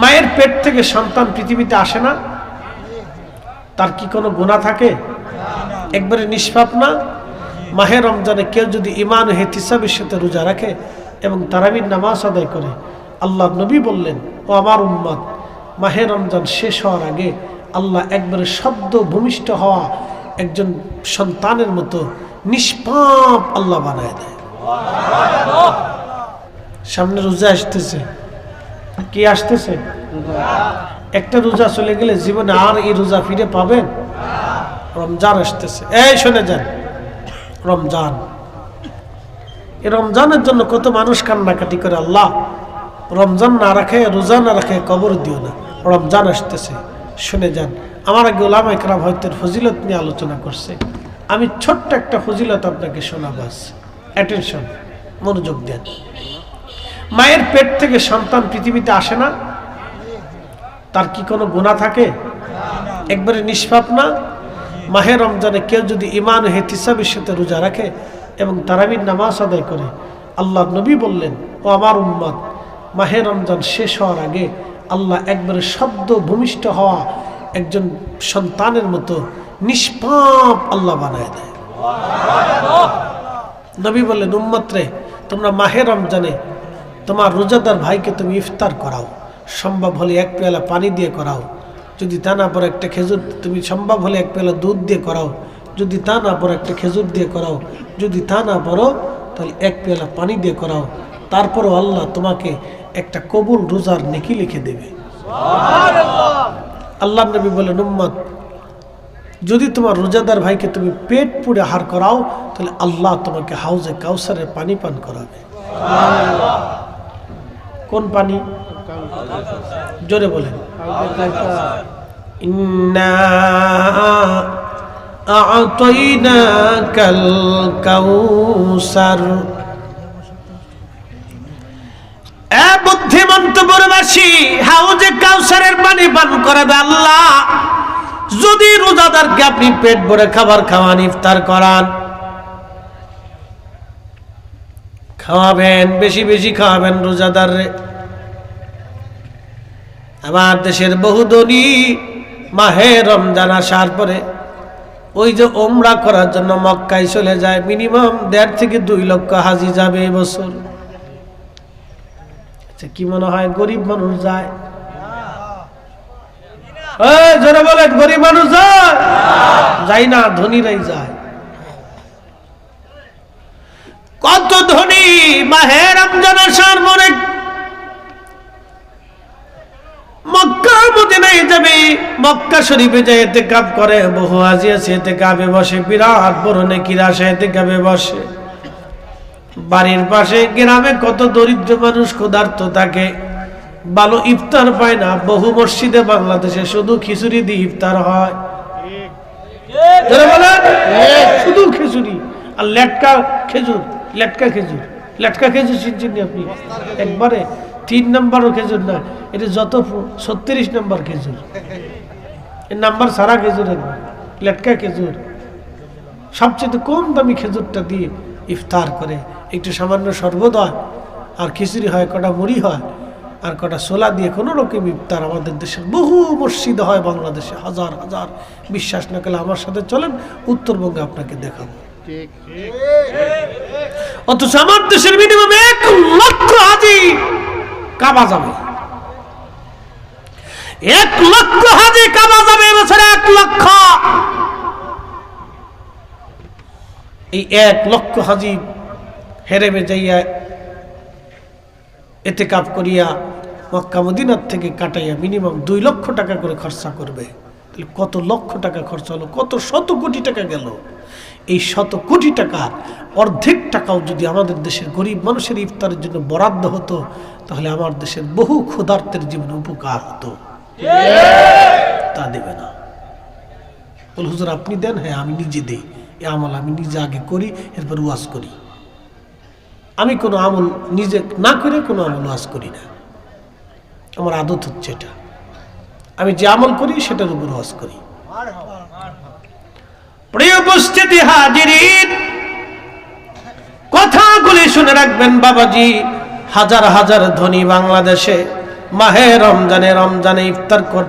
মায়ের পেট থেকে সন্তান পৃথিবীতে আসে না? তার কি কোনো গুণা থাকে? একবারে নিষ্পাপ না? মাহের রমজানে কেউ যদি ইমান হেতিসাবের সাথে রোজা রাখে এবং তারাবির নামাজ আদায় করে, আল্লাহ নবী বললেন, ও আমার উম্মত, মাহে রমজান শেষ হওয়ার আগে আল্লাহ একবারে শব্দ ভূমিষ্ঠ হওয়া একজন সন্তানের মতো নিষ্পাপ আল্লাহ বানায় দেয়। সামনে রোজা আসতেছে। কি আসতেছে? একটা রোজা চলে গেলে জীবনে আর এই রোজা ফিরে পাবেন? রমজান আসতেছে। এই শুনে যান। রমজান। এই রমজানের জন্য কত মানুষ কান্নাকাটি করে আল্লাহ। রমজান না রাখে, রোজা না রাখে, কবর দিও না। রমজান আসতেছে। শুনে যান। আমার আগে ওলামা একরাম হয়তো ফজিলত নিয়ে আলোচনা করছে। আমি ছোট্ট একটা ফজিলত আপনাকে শোনাবাস অ্যাটেনশন মনোযোগ দেন। মায়ের পেট থেকে সন্তান পৃথিবীতে আসে না তার কি কোনো গুণা থাকে? একবারে নিষ্পাপ না। মাহে রমজানে কেউ যদি ইমান হেতিসাবের সাথে রোজা রাখে এবং তারাবির নামাজ আদায় করে আল্লাহ নবী বললেন ও আমার উম্মত মাহে রমজান শেষ হওয়ার আগে আল্লাহ একবারে শব্দ ভূমিষ্ঠ হওয়া একজন সন্তানের মতো নিষ্পাপ আল্লাহ বানায় দেয়। নবী বললেন উম্মত রে তোমরা মাহে রমজানে তোমার রোজাদার ভাইকে তুমি ইফতার করাও। সম্ভব হলে এক পেয়ালা পানি দিয়ে করাও। যদি তা না পরে একটা খেজুর, তুমি সম্ভব হলে এক পেয়ালা দুধ দিয়ে করাও। যদি তা না পরে একটা খেজুর দিয়ে করাও। যদি তা না পড়ো তাহলে এক পেয়ালা পানি দিয়ে করাও। তারপরও আল্লাহ তোমাকে একটা কবুল রোজার নেকি লিখে দেবে। আল্লাহ নবী বলেন, উম্মত, যদি তোমার রোজাদার ভাইকে তুমি পেট পুড়ে হার করাও, তাহলে আল্লাহ তোমাকে হাউজে কাউসারের পানি পান করাবে। কোন পানি? জোরে বলেন। হাউজে কাউসারের পানি আল্লাহ। যদি রোজাদারকে আপনি পেট ভরে খাবার খাওয়ান, ইফতার করান খাওয়াবেন, বেশি বেশি খাওয়াবেন রোজাদার রে আমার দেশের বহু ধনী মাহে রমজান আসার পরে ওই যে ওমরা করার জন্য মক্কায় চলে যায়, মিনিমাম দেড় থেকে দুই লক্ষ হাজি যাবে এবছর আচ্ছা কি মনে হয় গরিব মানুষ যায়? বলেন, গরিব মানুষ যায়? যাই না, ধনীরাই যায়। কত ধনী মাহে রমজান আসার পরে মক্কা মদিনায় যাবে মক্কা শরীফে যায় এতে কাপ করে বহু আজি আছে এতে কাপে বসে বিরাট বড় নেকির আসে এতে কাপে বসে। বাড়ির পাশে গ্রামে কত দরিদ্র মানুষ ক্ষুধার্ত থাকে ভালো ইফতার পায় না বহু মসজিদে বাংলাদেশে শুধু খিচুড়ি দিয়ে ইফতার হয়। শুধু খিচুড়ি আর লেটকা খেজুর। লেটকা খেজুর। লেটকা খেজুর চিনছেন নি আপনি? একবারে তিন নম্বরও খেজুর না এটা যত ছত্রিশ নম্বর খেজুর। এর নাম্বার সারা খেজুর একবার লেটকা খেজুর। সবচেয়ে কম দামি খেজুরটা দিয়ে ইফতার করে একটু সামান্য শরবত হয় আর খিচুড়ি হয় কটা মুড়ি হয় আর কটা সোলা দিয়ে কোনো রকম ইফতার আমাদের দেশে বহু মসজিদ হয় বাংলাদেশে হাজার হাজার। বিশ্বাস না করলে আমার সাথে চলেন উত্তরবঙ্গে আপনাকে দেখাবো। অথচ আমার দেশের মিনিমাম এক লক্ষ হাজি কাবা যাবে। এক লক্ষ হাজি কাবা যাবে এবছর এক লক্ষ। এই এক লক্ষ হাজি হেরেমে যাইয়া এতে কাপ করিয়া মক্কা মদিনার থেকে কাটাইয়া মিনিমাম দুই লক্ষ টাকা করে খরচা করবে। কত লক্ষ টাকা খরচা হলো? কত শত কোটি টাকা গেল? এই শত কোটি টাকার অর্ধেক টাকাও যদি আমাদের দেশের গরিব মানুষের ইফতারের জন্য বরাদ্দ হতো, তাহলে আমার দেশের বহু ক্ষুধার্তের জীবনে উপকার হতো। তা দেবে না। বল, হুজুর, আপনি দেন? হ্যাঁ আমি নিজে দিই। এ আমল আমি নিজে আগে করি, এরপর ওয়াজ করি। আমি কোনো আমল নিজে না করে কোনো আমল ওয়াজ করি না। আমার আদত হচ্ছে এটা। আমি যে আমল করি, সেটার উপর ওয়াজ করি। কথাগুলি শুনে রাখবেন বাবাজি, হাজার হাজার ধনী বাংলাদেশে মাহে রমজানে রমজানে ইফতার কর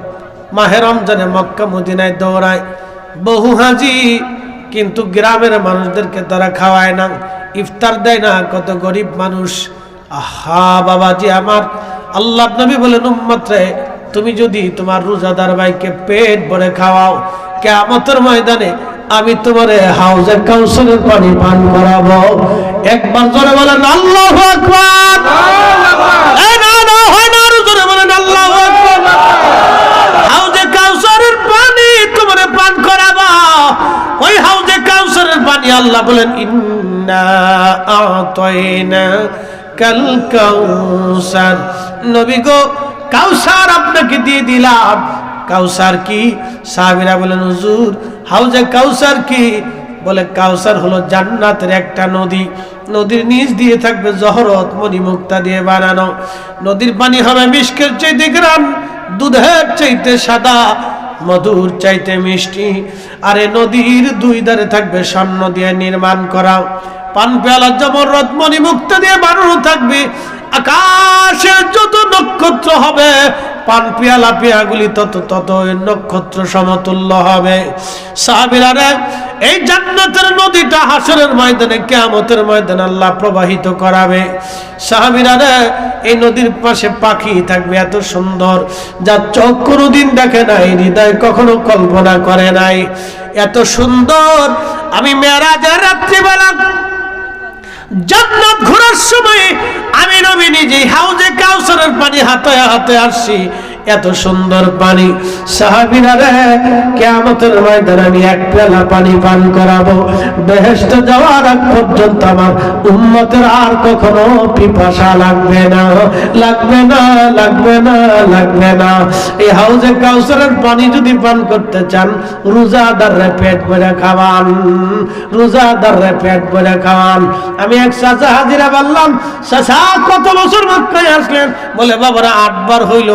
মাহে রমজানে মক্কা মদিনায় দৌড়ায়। বহু হাজি, কিন্তু গ্রামের মানুষদেরকে তারা খাওয়ায় না, ইফতার দেয় না। কত গরিব মানুষ। আহা বাবাজি আমার, আল্লাহ নবী বলেন, উম্মত্রে, তুমি যদি তোমার রোজাদার ভাইকে পেট ভরে খাওয়াও কেমতের ময়দানে আমি তোমার হাউজে কাউন্সিলের পানি পান করাবো। একবার জোরে বলেন আল্লাহ আকবার! আল্লাহ আকবার! হাউজে কাউসারের পানি তোমারে পান করাবো। ওই হাউজে কাউসারের পানি আল্লাহ বলেন ইন্না আতাইনা কাল কাউসার। নবী গো কাউসার আপনাকে দিয়ে দিলাম। কাউসার কি? সাহাবীরা বলেন হুজুর হাউজে কাউসার কি? বলে, কাউসার হলো জান্নাতের একটা নদী। নদীর নিচ দিয়ে থাকবে জহরত, মণিমুক্তা দিয়ে বানানো। নদীর পানি হবে মিষ্কের চাইতে গ্রাম দুধের চাইতে সাদা, মধুর চাইতে মিষ্টি। আরে নদীর দুই ধারে থাকবে স্বর্ণ দিয়ে নির্মাণ করা। পান পেয়ালা জমরত মণিমুক্তা দিয়ে বানানো থাকবে। আকাশে যত নক্ষত্র হবে পান পেয়ালা পেয়াগুলি তত তত নক্ষত্র সমতুল্য হবে। সাহাবিরারে এই জান্নাতের নদীটা হাসরের ময়দানে, কেয়ামতের ময়দানে আল্লাহ প্রবাহিত করাবে। সাহাবিরারে এই নদীর পাশে পাখি থাকবে এত সুন্দর, যা চোখ কোনোদিন দেখে নাই, হৃদয় কখনো কল্পনা করে নাই। এত সুন্দর, আমি মেরাজের রাত্রিবেলা জান্নাত ঘোরার সময় আমি নবী নিজে হাউজে কাউসারের পানি হাতে হাতে আসছি এত সুন্দর পানি। সাহাবিরা রে কেমতের ময়দানে আমি এক পেলা পানি পান করাবো। বেহেস্ত যাওয়ার আগ পর্যন্ত আমার উন্মতের আর কখনো পিপাসা লাগবে না। লাগবে না লাগবে না লাগবে না। এই হাউজে কাউসারের পানি যদি পান করতে চান রোজাদাররে পেট ভরে খাওয়ান। রোজাদাররে পেট ভরে খাওয়ান। আমি এক চাচা হাজিরা বললাম চাচা কত বছর মক্কায় আসলেন? বলে, বাবারা, আটবার হইল,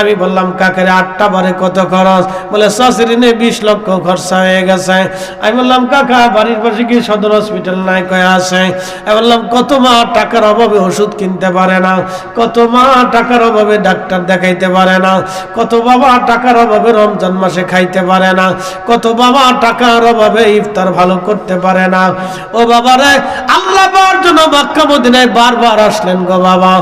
আমি বললাম, কাকের আটটা বারে কত খরচ? বলে, শাশুড়ি বিশ লক্ষ খরচা হয়ে গেছে। আমি বললাম, কাকা, বাড়ির পাশে কি সদর হসপিটাল নাই কয়ে আছে? আমি বললাম, কত মা টাকার অভাবে ওষুধ কিনতে পারে না, কত মা টাকার অভাবে ডাক্তার দেখাইতে পারে না, কত বাবা টাকার অভাবে রমজান মাসে খাইতে পারে না, কত বাবা টাকার অভাবে ইফতার ভালো করতে পারে না। ও বাবা রে আল্লাহ পাওয়ার জন্য মক্কা মদিনায় বারবার আসলেন গো বাবা।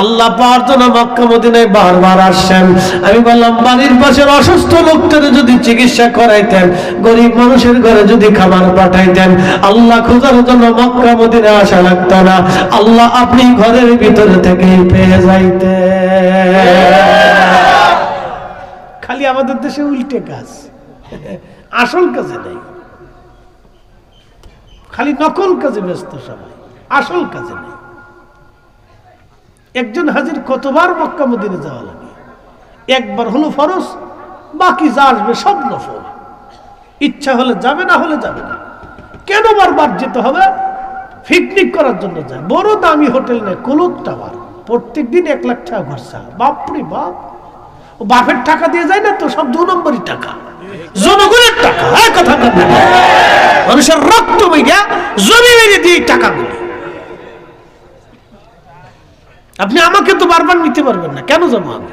আল্লাহ পাওয়ার জন্য মক্কা মদিনায় বারবার আসছেন আমি বললাম, বাড়ির পাশের অসুস্থ লোকদের যদি চিকিৎসা করাইতেন, গরিব মানুষের ঘরে যদি খাবার পাঠাইতেন, আল্লাহ খোঁজার জন্য মক্কা, মদিনায় আসা লাগতো না। আল্লাহ আপনি ঘরের ভিতরে থেকে পেয়ে যাইতে খালি আমাদের দেশে উল্টে কাজ। আসল কাজে নেই। খালি নকল কাজে ব্যস্ত সবাই। আসল কাজে নেই। একজন হাজির কতবার মক্কা মদিনে যাওয়া লাগে? একবার হলো ফরজ, বাকি যা আসবে সব নফল। ইচ্ছা হলে যাবে, না হলে যাবে না। কেন বারবার যেতে হবে? পিকনিক করার জন্য যায়। বড় দামি হোটেল নেই কলুত টাওয়ার। প্রত্যেক দিন এক লাখ টাকা খরচা। বাপরে বাপ। বাপের টাকা দিয়ে যায় না তো? সব দু নম্বরই টাকা। জনগণের টাকা হ্যাঁ কথা মানুষের রক্ত বইয়া জমি মেরে দিয়ে এই টাকাগুলি আপনি আমাকে তো বারবার নিতে পারবেন না। কেন যাব আমি?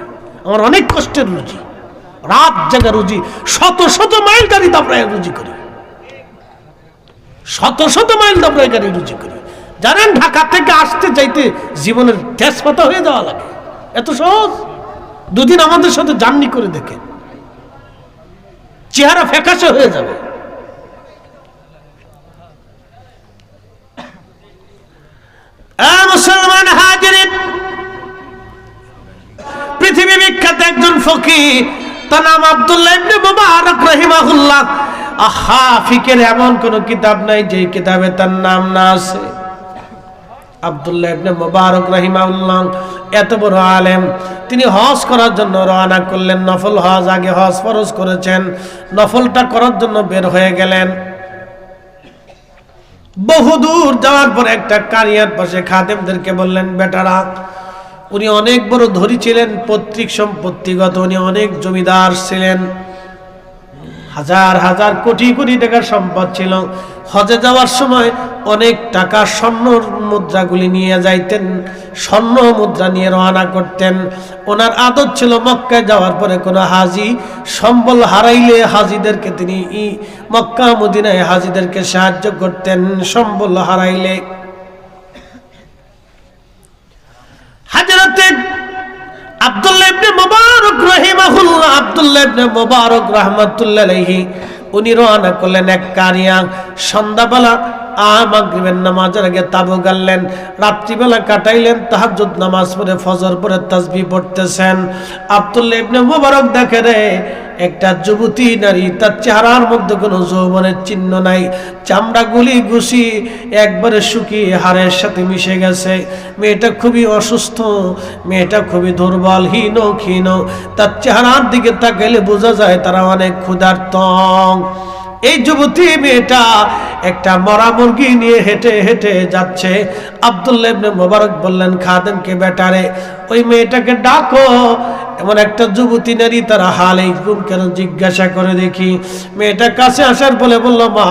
আমার অনেক কষ্টের রুজি। রাত জাগা রুজি, শত শত মাইল গাড়ি দাবড়ায় রুজি করি। শত শত মাইল দাবড়ায় গাড়ি রুজি করি। জানেন, ঢাকা থেকে আসতে চাইতে জীবনের তেজপাতা হয়ে যাওয়া লাগে। এত সহজ। দুদিন আমাদের সাথে জার্নি করে দেখে চেহারা ফ্যাকাশে হয়ে যাবে আ মুসলমান হাজিরিন পৃথিবী ফিকের এমন কোন কিতাব নাই যে কিতাবে তার নাম না আছে। আব্দুল্লাহ ইবনে মুবারক রাহিমাহুল্লাহ, এত বড় আলেম। তিনি হজ করার জন্য রওনা করলেন, নফল হজ আগে হজ ফরজ করেছেন, নফলটা করার জন্য বের হয়ে গেলেন। বহুদূর যাওয়ার পর একটা কারিয়ার পাশে খাদেমদেরকে বললেন, বেটারা উনি অনেক বড় ধনী ছিলেন, পৈতৃক সম্পত্তিগত উনি অনেক জমিদার ছিলেন। হাজার হাজার কোটি কোটি টাকার সম্পদ ছিল। হজে যাওয়ার সময় অনেক টাকা স্বর্ণ মুদ্রাগুলি নিয়ে যাইতেন, স্বর্ণ মুদ্রা নিয়ে রওনা করতেন। ওনার আদত ছিল মক্কায় যাওয়ার পরে কোনো হাজি সম্বল হারাইলে হাজিদেরকে তিনি ই মক্কা মদিনায় হাজিদেরকে সাহায্য করতেন, সম্বল হারাইলে। হাজরতে আব্দুল্লাহ ইবনে মুবারক রাহিমাহুল্লাহ, আব্দুল্লাহ ইবনে মুবারক রাহমাতুল্লাহ আলাইহি, উনি রওনা করলেন এক কারিয়া সন্ধ্যাবেলা। মাগরিবের নামাজের আগে তাবু গাললেন রাত্রিবেলা কাটাইলেন, তাহাজ্জুদ নামাজ পড়ে, ফজর পড়ে, তাসবিহ পড়তেছেন। আব্দুল্লাহ ইবনে মুবারক দেখে রে, একটা যুবতী নারী, তার চেহারার মধ্যে কোনো যৌবনের চিহ্ন নাই। চামড়াগুলি গুছি একবারে শুকিয়ে হাড়ের সাথে মিশে গেছে। মেয়েটা খুবই অসুস্থ, মেয়েটা খুবই দুর্বল, হীন, ক্ষীণ। তার চেহারার দিকে তাকাইলে বোঝা যায় তারা অনেক ক্ষুধার্ত। এই যুবতী মেয়েটা একটা মরা মুরগি নিয়ে হেঁটে হেঁটে যাচ্ছে। আব্দুল্লাহ মোবারক বললেন খাদেমকে বেটারে ওই মেয়েটাকে ডাকো। এমন একটা যুবতী নারী তারা হাল এইরকম কেন জিজ্ঞাসা করে দেখি। মেয়েটা কাছে আসার বলে বলল, মা,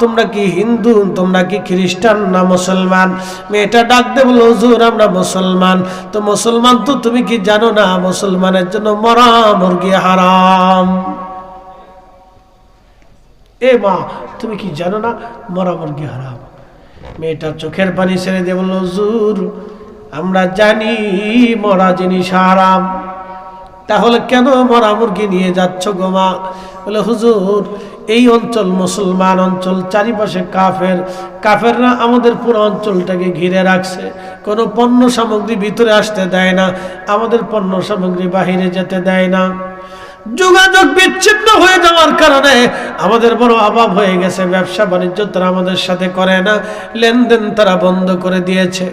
তোমরা কি হিন্দু? তোমরা কি খ্রিস্টান না মুসলমান? মেয়েটা ডাক দে বলল, হুজুর, আমরা মুসলমান। তো মুসলমান তো তুমি কি জানো না, মুসলমানের জন্য মরা মুরগি হারাম? এ মা, তুমি কি জানো না মরা মুরগি হারাম? মেয়েটা চোখের পানি ছেড়ে দিয়ে বলল, হুজুর, আমরা জানি মরা জিনিস হারাম। তাহলে কেন মরা মুরগি নিয়ে যাচ্ছ গোমা বলে, হুজুর, এই অঞ্চল মুসলমান অঞ্চল, চারিপাশে কাফের। কাফেররা আমাদের পুরো অঞ্চলটাকে ঘিরে রাখছে। কোনো পণ্য সামগ্রী ভিতরে আসতে দেয় না, আমাদের পণ্য সামগ্রী বাহিরে যেতে দেয় না। যোগাযোগ বিচ্ছিন্ন হয়ে যাওয়ার কারণে আমাদের বড় অভাব হয়ে গেছে, ব্যবসা বাণিজ্য তারা আমাদের সাথে করে না, লেনদেন তারা বন্ধ করে দিয়েছে।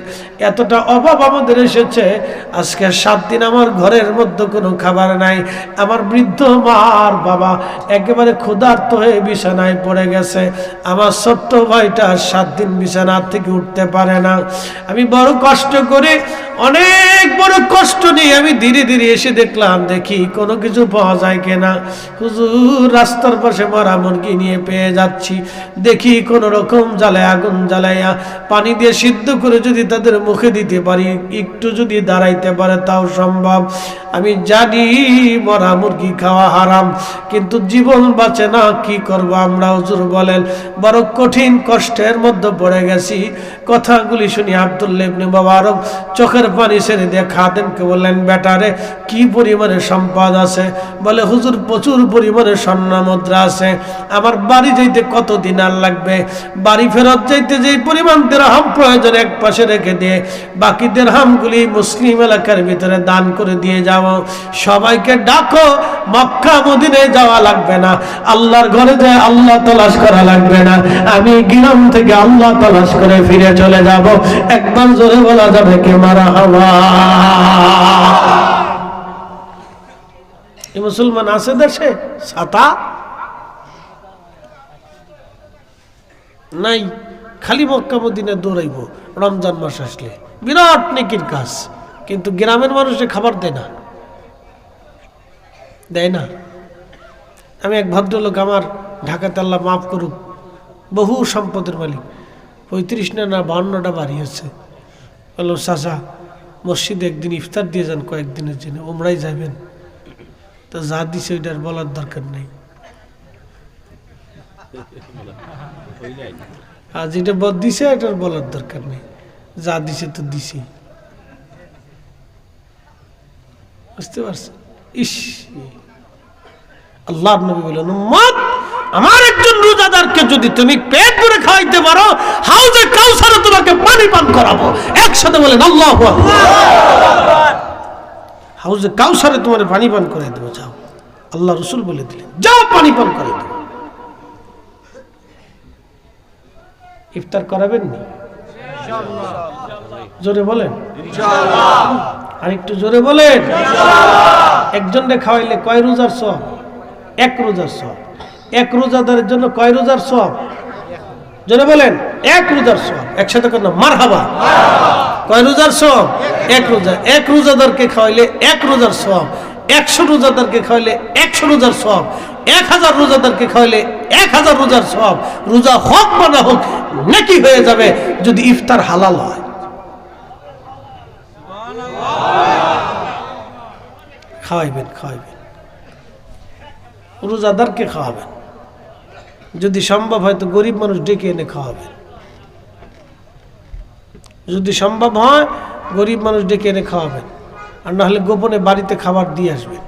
এতটা অভাব আমাদের এসেছে, আজকে সাত দিন আমার ঘরের মধ্যে কোনো খাবার নাই, আমার বৃদ্ধ মা আর বাবা একেবারে ক্ষুধার্ত হয়ে বিছানায় পড়ে গেছে, আমার ছোট্ট ভাইটা সাত দিন বিছানার থেকে উঠতে পারে না। আমি বড় কষ্ট করে, অনেক বড় কষ্ট নিয়ে আমি ধীরে ধীরে এসে দেখলাম, দেখি কোনো কিছু পাওয়া যায় কিনা? হুজুর, রাস্তার পাশে মরা মুরগি নিয়ে পেয়ে যাচ্ছি। দেখি কোন রকম জ্বালায়, আগুন জ্বালাইয়া পানি দিয়ে সিদ্ধ করে যদি তাদের মুখে দিতে পারি, একটু যদি দাঁড়াইতে পারে তাও সম্ভব। আমি জানি মরা মুরগি খাওয়া হারাম, কিন্তু জীবন বাঁচে না, কি করব আমরা, হুজুর বলেন। বড় কঠিন কষ্টের মধ্যে পড়ে গেছি। কথাগুলি শুনি আব্দুল্লাহ ইবনে মুবারক চোখের পানি ছেড়ে দিয়ে খাতেন খাদেমকে বললেন, বেটারে, কি পরিমাণে সম্পদ আছে? বলে, হুজুর, প্রচুর পরিমাণে স্বর্ণ মুদ্রা আছে। আমার বাড়ি যাইতে কত দিন আর লাগবে? বাড়ি ফেরত যাইতে যেই পরিমাণ দেড়হাম প্রয়োজন এক পাশে রেখে দিয়ে, বাকি দেড়হামগুলি মুসলিম এলাকার ভিতরে দান করে দিয়ে যাও। সবাইকে ডাকো, মক্কা মদিনে যাওয়া লাগবে না। আল্লাহর ঘরে যায় আল্লাহ তলাশ করা লাগবে না। আমি গ্রাম থেকে আল্লাহ তলাশ করে ফিরে চলে যাব। একবার জোরে বলা যাবে কে মারা হওয়া? এই মুসলমান আছে দেশে? ছাতা নাই, খালি মক্কা মদিনে দৌড়াইব, রমজান মাস আসলে। বিরাট নেকির কাজ, কিন্তু গ্রামের মানুষে খাবার দেয় না। দেয় না। আমি এক ভদ্রলোক আমার ঢাকাতে আল্লাহ মাফ করুক, বহু সম্পদের মালিক, পঁয়ত্রিশ না না বাউন্নটা বাড়ি আছে। বলল, চাচা, মসজিদে একদিন ইফতার দিয়ে যান, কয়েকদিনের জন্য ওমরাই যাবেন। তো যা দিছে ওইটার বলার দরকার নেই। আর যেটা বদ দিছে এটার বলার দরকার নেই। যা দিছে তো দিছি। বুঝতে পারছেন? ইস! আল্লাহ নবী বলেন, উম্মত, আমার একজন রোজাদারকে যদি তুমি পেট ভরে খাওয়াইতে পারো, হাউজে কাউসারে তোমাকে পানি পান করাবো। একসাথে বলেন, আল্লাহ হাউজে কাউসারে তোমার পানি পান করাই দেবো যাও। আল্লাহ রসুল বলে দিলেন যাও পানি পান করে দেবো। ইফতার করাবেন নি জোরে বলেন। আর একটু জোরে বলেন। একজনকে খাওয়াইলে কয় রোজার সব? এক রোজার সব। এক রোজাদারের জন্য কয় রোজার সব? জোরে বলেন এক রোজার সব। একসাথে কেন মার হাবা কয় রোজার সব এক রোজা। এক রোজাদারকে খাওয়াইলে এক রোজার সব একশো রোজাদারকে খাওয়াইলে একশো রোজার সব এক হাজার রোজাদারকে খাওয়াইলে এক হাজার রোজার সব রোজা হোক বা না হোক, নাকি হয়ে যাবে যদি ইফতার হালাল হয়। খাওয়াইবেন খাওয়াইবেন। রোজাদারকে খাওয়াবেন। যদি সম্ভব হয় তো গরিব মানুষ ডেকে এনে খাওয়াবেন। যদি সম্ভব হয়, গরিব মানুষ ডেকে এনে খাওয়াবেন। আর নাহলে গোপনে বাড়িতে খাবার দিয়ে আসবেন।